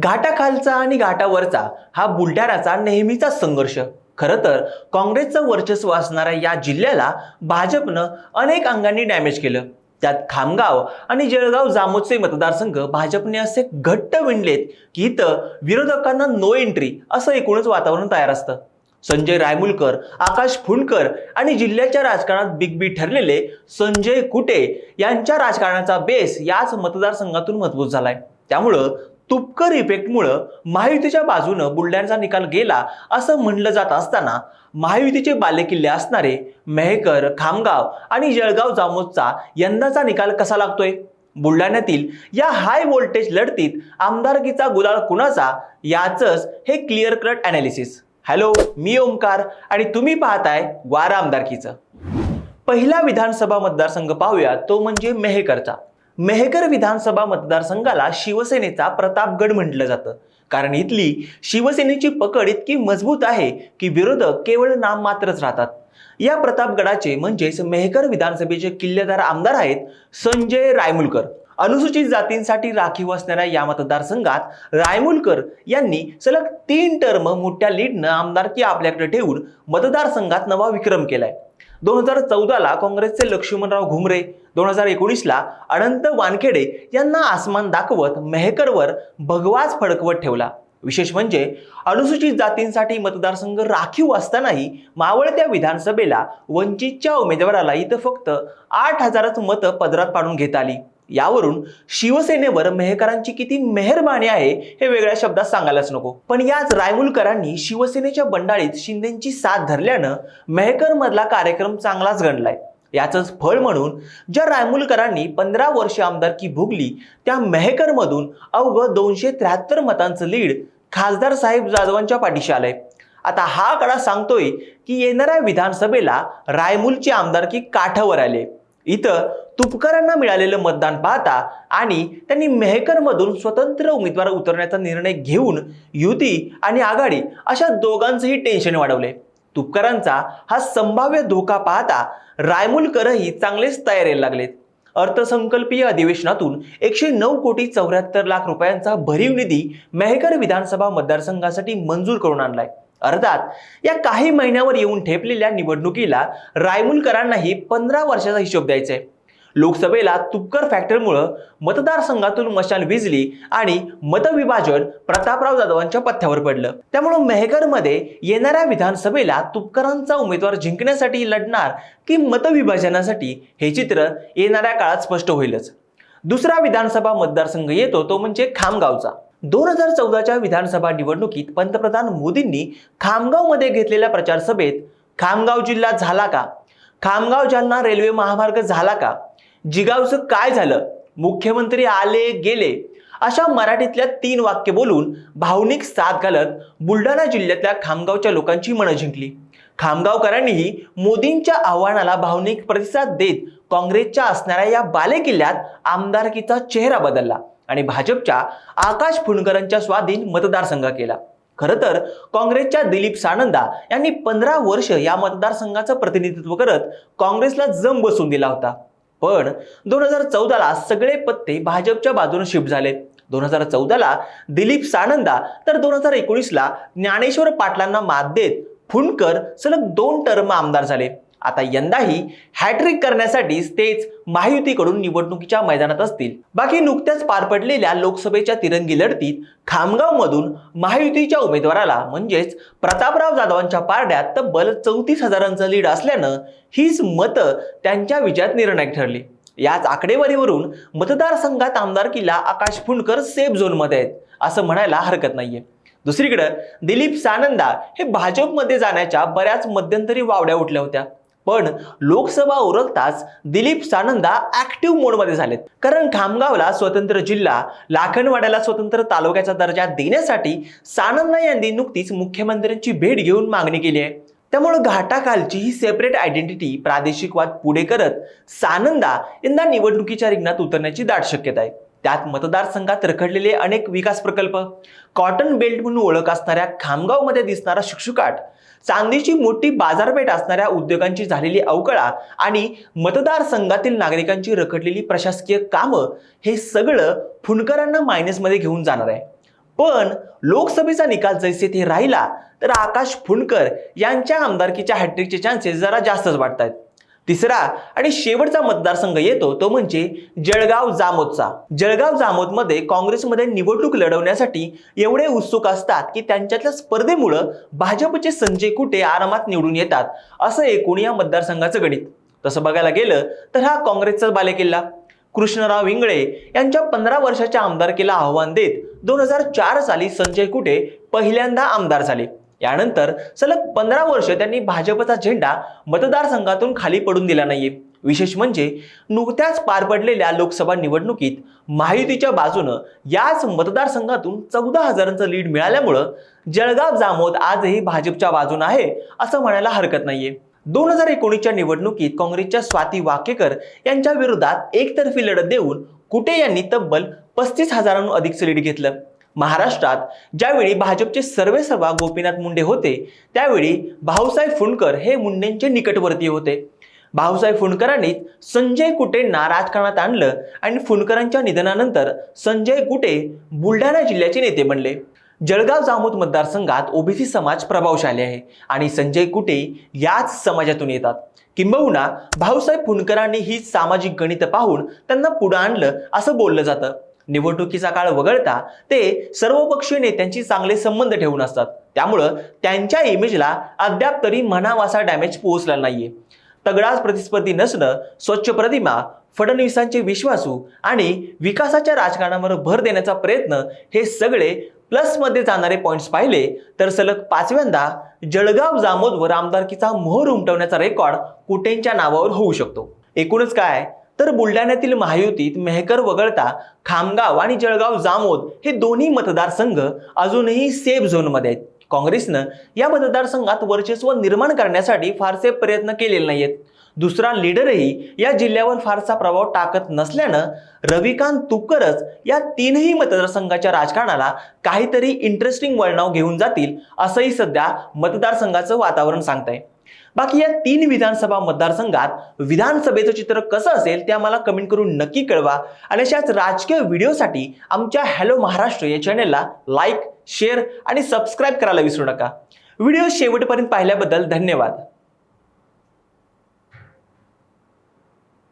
घाटाखालचा आणि घाटावरचा हा बुलढाण्याचा नेहमीचा संघर्ष. खरं तर काँग्रेसचं वर्चस्व असणाऱ्या या जिल्ह्याला भाजपनं अनेक अंगांनी डॅमेज केलं. त्यात खामगाव आणि जळगाव जामोदचे मतदारसंघ भाजपने असे घट्ट विणलेत की इथं विरोधकांना नो एंट्री असं एकूणच वातावरण तयार असतं. संजय रायमुलकर आकाश फुंडकर आणि जिल्ह्याच्या राजकारणात बिग बी ठरलेले संजय कुटे यांच्या राजकारणाचा बेस याच मतदारसंघातून मजबूत झालाय. त्यामुळं तुपकर इफेक्टमुळं महायुतीच्या बाजूनं बुलढाण्याचा निकाल गेला असं म्हणलं जात असताना महायुतीचे बालेकिल्ले असणारे मेहकर खामगाव आणि जळगाव जामोदचा यंदाचा निकाल कसा लागतोय? बुलढाण्यातील या हाय व्होल्टेज लढतीत आमदारकीचा गुलाल कुणाचा? याचंच हे क्लिअर कट अनालिसिस हॅलो मी ओमकार आणि तुम्ही पाहताय वारा आमदारकीचं. पहिला विधानसभा मतदारसंघ पाहूया तो म्हणजे मेहकरचा. मेहकर विधानसभा मतदारसंघाला शिवसेनेचा प्रतापगड म्हटलं जातं. कारण इथली शिवसेनेची पकड इतकी मजबूत आहे की विरोधक केवळ नाम मात्रच राहतात. या प्रतापगडाचे म्हणजेच मेहकर विधानसभेचे किल्लेदार आमदार आहेत संजय रायमुलकर. अनुसूचित जातींसाठी राखीव असणाऱ्या या मतदारसंघात रायमुलकर यांनी सलग तीन टर्म मोठ्या लीडनं आमदारकी आपल्याकडे ठेवून मतदारसंघात नवा विक्रम केलाय. दोन हजार चौदाला काँग्रेसचे लक्ष्मणराव घुमरे दोन हजार एकोणीसला अनंत वानखेडे यांना आसमान दाखवत मेहकरवर भगवाच फडकवत ठेवला. विशेष म्हणजे अनुसूचित जातींसाठी मतदारसंघ राखीव असतानाही मावळत्या विधानसभेला वंचितच्या उमेदवाराला इथं फक्त आठ हजारच मतं पदरात पाडून घेता आली. यावरून शिवसेनेवर मेहकरांची किती मेहरबानी आहे हे वेगळ्या शब्दात सांगायलाच नको. पण याच रायमुलकरांनी शिवसेनेच्या बंडाळीत शिंदेची साथ धरल्यानं मेहकर मधला कार्यक्रम चांगलाच गणलाय याचंच फळ म्हणून ज्या रायमुलकरांनी पंधरा वर्ष आमदारकी भोगली त्या मेहकरमधून अवघं दोनशे त्र्याहत्तर मतांचं लीड खासदार साहेब जाधवांच्या पाठीशी आलंय. आता हा कडा सांगतोय की येणाऱ्या विधानसभेला रायमुलची आमदारकी काठावर आले. इथं तुपकरांना मिळालेलं मतदान पाहता आणि त्यांनी मेहकरमधून स्वतंत्र उमेदवार उतरण्याचा निर्णय घेऊन युती आणि आघाडी अशा दोघांचंही टेन्शन वाढवले. तुपकरांचा हा संभाव्य धोका पाहता रायमुलकरही चांगलेच तयारीला लागलेत. अर्थसंकल्पीय अधिवेशनातून एकशे नऊ कोटी चौऱ्याहत्तर लाख रुपयांचा भरीव निधी मेहकर विधानसभा मतदारसंघासाठी मंजूर करून आणलाय. अर्थात या काही महिन्यावर येऊन ठेपलेल्या निवडणुकीला रायमुलकरांनाही पंधरा वर्षाचा हिशोब द्यायचा आहे. लोकसभेला तुपकर फॅक्टरमुळं मतदारसंघातून मशाल विजली आणि मतविभाजन प्रतापराव जाधवांच्या पथ्यावर पडलं. त्यामुळं मेहकरमध्ये येणाऱ्या विधानसभेला तुपकरांचा उमेदवार जिंकण्यासाठी लढणार की मतविभाजनासाठी हे चित्र येणाऱ्या काळात स्पष्ट होईलच. दुसरा विधानसभा मतदारसंघ येतो तो म्हणजे खामगावचा. दोन हजार चौदाच्या विधानसभा निवडणुकीत पंतप्रधान मोदींनी खामगावमध्ये घेतलेल्या प्रचारसभेत खामगाव जिल्हा झाला का? खामगाव जालना रेल्वे महामार्ग झाला का? जिगावचं काय झालं? मुख्यमंत्री आले गेले? अशा मराठीतल्या तीन वाक्य बोलून भावनिक साथ घालत बुलढाणा जिल्ह्यातल्या खामगावच्या लोकांची मनं जिंकली. खामगावकरांनीही मोदींच्या आव्हानाला भावनिक प्रतिसाद देत काँग्रेसच्या असणाऱ्या या बालेकिल्ल्यात आमदारकीचा चेहरा बदलला. आणि भाजपच्या आकाश फुंडकरांच्या स्वाधीन मतदारसंघ केला. खरं तर काँग्रेसच्या दिलीप सानंदा यांनी पंधरा वर्ष या मतदारसंघाचं प्रतिनिधित्व करत काँग्रेसला जम बसून दिला होता. पण दोन हजार चौदाला सगळे पत्ते भाजपच्या बाजूने शिफ्ट झाले दोन हजार चौदाला दिलीप सानंदा तर दोन हजार एकोणीसला ज्ञानेश्वर पाटलांना मात देत फुंडकर सलग दोन टर्म आमदार झाले. आता यंदाही हॅट्रिक करण्यासाठीच तेच महायुतीकडून निवडणुकीच्या मैदानात असतील. बाकी नुकत्याच पार पडलेल्या लोकसभेच्या तिरंगी लढतीत खामगावमधून महायुतीच्या उमेदवाराला म्हणजेच प्रतापराव जाधवांच्या पारड्यात तब्बल चौतीस हजारांचं लीड असल्यानं हीच मतं त्यांच्या विजयात निर्णायक ठरली. याच आकडेवारीवरून मतदारसंघात आमदारकीला आकाश फुंडकर सेफ झोनमध्ये आहेत असं म्हणायला हरकत नाहीये. दुसरीकडं दिलीप सानंदा हे भाजपमध्ये जाण्याच्या बऱ्याच मध्यंतरी वावड्या उठल्या होत्या. पण लोकसभा उरकताच दिलीप सानंदा ऍक्टिव्ह मोडमध्ये झालेत. कारण खामगावला स्वतंत्र जिल्हा लाखनवाड्याला स्वतंत्र तालुक्याचा दर्जा देण्यासाठी सानंदा यांनी नुकतीच मुख्यमंत्र्यांची भेट घेऊन मागणी केली आहे. त्यामुळे घाटाखालची ही सेपरेट आयडेंटिटी प्रादेशिकवाद पुढे करत सानंदा यंदा निवडणुकीच्या रिंगणात उतरण्याची दाट शक्यता आहे. त्यात मतदारसंघात रखडलेले अनेक विकास प्रकल्प कॉटन बेल्ट म्हणून ओळख असणाऱ्या खामगावमध्ये दिसणारा शुकशुकाट चांदीची मोठी बाजारपेठ असणाऱ्या उद्योगांची झालेली अवकळा आणि मतदारसंघातील नागरिकांची रखडलेली प्रशासकीय कामं हे सगळं फुंडकरांना मायनसमध्ये घेऊन जाणार आहे. पण लोकसभेचा निकाल जैसे ते राहिला तर आकाश फुंडकर यांच्या आमदारकीच्या हॅट्रिकचे चान्सेस जरा जास्तच वाटत आहेत तिसरा आणि शेवटचा मतदारसंघ येतो तो म्हणजे जळगाव जामोदचा. जळगाव जामोदमध्ये काँग्रेसमध्ये निवडणूक लढवण्यासाठी एवढे उत्सुक असतात की त्यांच्यातल्या स्पर्धेमुळं भाजपचे संजय कुटे आरामात निवडून येतात असं एकूण या मतदारसंघाचं गणित. तसं बघायला गेलं तर हा काँग्रेसचा बालेकिल्ला. कृष्णराव इंगळे यांच्या पंधरा वर्षाच्या आमदारकीला आव्हान देत दोन हजार चार साली संजय कुटे पहिल्यांदा आमदार झाले. यानंतर सलग पंधरा वर्ष त्यांनी भाजपचा झेंडा मतदारसंघातून खाली पडून दिला नाहीये. विशेष म्हणजे नुकत्याच पार पडलेल्या लोकसभा निवडणुकीत महायुतीच्या बाजूनं याच मतदारसंघातून चौदा हजारांचं लीड मिळाल्यामुळं जळगाव जामोद आजही भाजपच्या बाजून आहे असं म्हणायला हरकत नाहीये. दोन हजार एकोणीसच्या निवडणुकीत काँग्रेसच्या स्वाती वाकेकर यांच्या विरोधात एकतर्फी लढत देऊन कुटे यांनी तब्बल पस्तीस हजारांहून अधिकचं लीड घेतलं. महाराष्ट्रात ज्यावेळी भाजपचे सर्वेसर्वा गोपीनाथ मुंडे होते त्यावेळी भाऊसाहेब फुंडकर हे मुंडेंचे निकटवर्ती होते. भाऊसाहेब फुंडकरांनी संजय कुटेंना राजकारणात आणलं आणि फुंडकरांच्या निधनानंतर संजय कुटे बुलढाणा जिल्ह्याचे नेते बनले. जळगाव जामोद मतदारसंघात ओबीसी समाज प्रभावशाली आहे आणि संजय कुटे याच समाजातून येतात. किंबहुना भाऊसाहेब फुंडकरांनी ही सामाजिक गणित पाहून त्यांना पुढं आणलं असं बोललं जातं. निवडणुकीचा काळ वगळता ते सर्वपक्षीय नेत्यांशी चांगले संबंध ठेवून असतात. त्यामुळं त्यांच्या इमेजला अद्याप तरी म्हणावासा डॅमेज पोहोचला नाहीये. तगडाच प्रतिस्पर्धी नसणं स्वच्छ प्रतिमा फडणवीसांचे विश्वासू आणि विकासाच्या राजकारणावर भर देण्याचा प्रयत्न हे सगळे प्लसमध्ये जाणारे पॉईंट्स पाहिले तर सलग पाचव्यांदा जळगाव जामोदवर आमदारकीचा मोहर उमटवण्याचा रेकॉर्ड कुटेंच्या नावावर होऊ शकतो. एकूणच काय? तर बुलढाण्यातील महायुतीत मेहकर वगळता खामगाव आणि जळगाव जामोद हे दोन्ही मतदारसंघ अजूनही सेफ झोनमध्ये आहेत. काँग्रेसनं या मतदारसंघात वर्चस्व निर्माण करण्यासाठी फारसे प्रयत्न केलेले नाहीयेत. दुसरा लीडरही या जिल्ह्यावर फारसा प्रभाव टाकत नसल्यानं रविकांत तुपकरच या तीनही मतदारसंघाच्या राजकारणाला काहीतरी इंटरेस्टिंग वळणाव घेऊन जातील असंही सध्या मतदारसंघाचं वातावरण सांगतंय. बाकी या तीन विधानसभा मतदारसंघात विधानसभेचं चित्र कसं असेल ते आम्हाला कमेंट करून नक्की कळवा. आणि अशाच राजकीय व्हिडिओसाठी आमच्या हॅलो महाराष्ट्र या चॅनेलला लाईक शेअर आणि सबस्क्राईब करायला विसरू नका. व्हिडिओ शेवटपर्यंत पाहिल्याबद्दल धन्यवाद.